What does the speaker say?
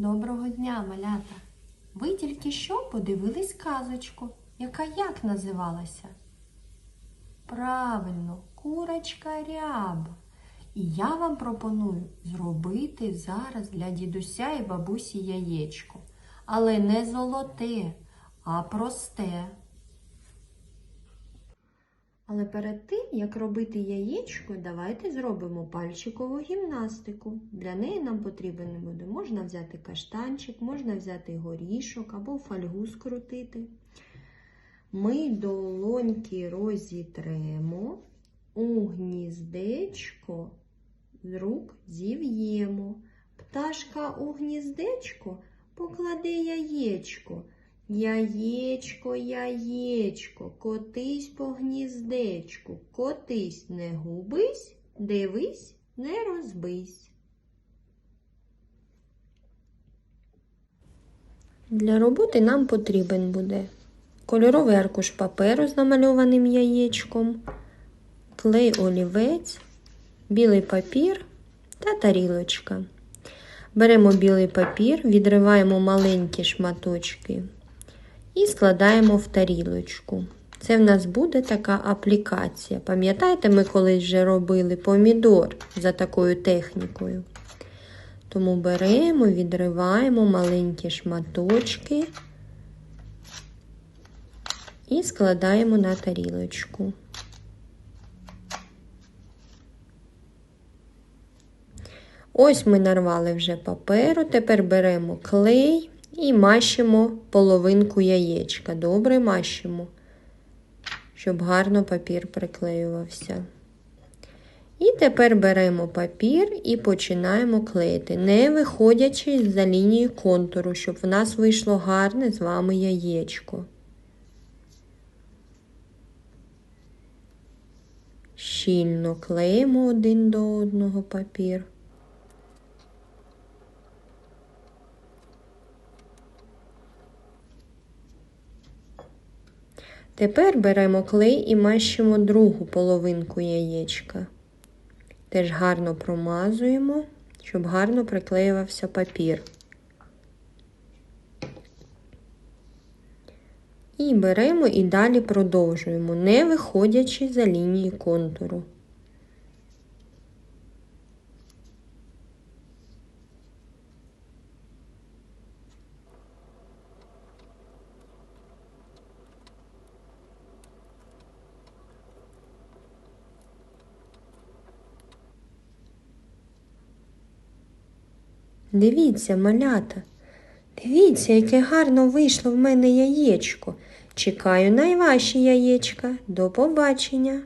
Доброго дня, малята! Ви тільки що подивились казочку, яка як називалася? Правильно, курочка ряба. І я вам пропоную зробити зараз для дідуся і бабусі яєчко. Але не золоте, а просте. Але перед тим, як робити яєчко, давайте зробимо пальчикову гімнастику. Для неї нам потрібен буде, можна взяти каштанчик, можна взяти горішок або фольгу скрутити. Ми долоньки розітремо, у гніздечко з рук зів'ємо. Пташка у гніздечко покладе яєчко. Яєчко, яєчко, котись по гніздечку, котись, не губись, дивись, не розбись. Для роботи нам потрібен буде кольоровий аркуш паперу з намальованим яєчком, клей олівець, білий папір та тарілочка. Беремо білий папір, відриваємо маленькі шматочки і складаємо в тарілочку. Це в нас буде така аплікація. Пам'ятаєте, ми колись вже робили помідор за такою технікою. Тому беремо, відриваємо маленькі шматочки і складаємо на тарілочку. Ось ми нарвали вже паперу, тепер беремо клей і мащимо половинку яєчка. Добре мащимо, щоб гарно папір приклеювався. І тепер беремо папір і починаємо клеїти, не виходячи за лінії контуру, щоб в нас вийшло гарне з вами яєчко. Щільно клеїмо один до одного папір. Тепер беремо клей і мащимо другу половинку яєчка. Теж гарно промазуємо, щоб гарно приклеювався папір. І беремо і далі продовжуємо, не виходячи за лінії контуру. Дивіться, малята, дивіться, яке гарно вийшло в мене яєчко. Чекаю на ваші яєчка. До побачення!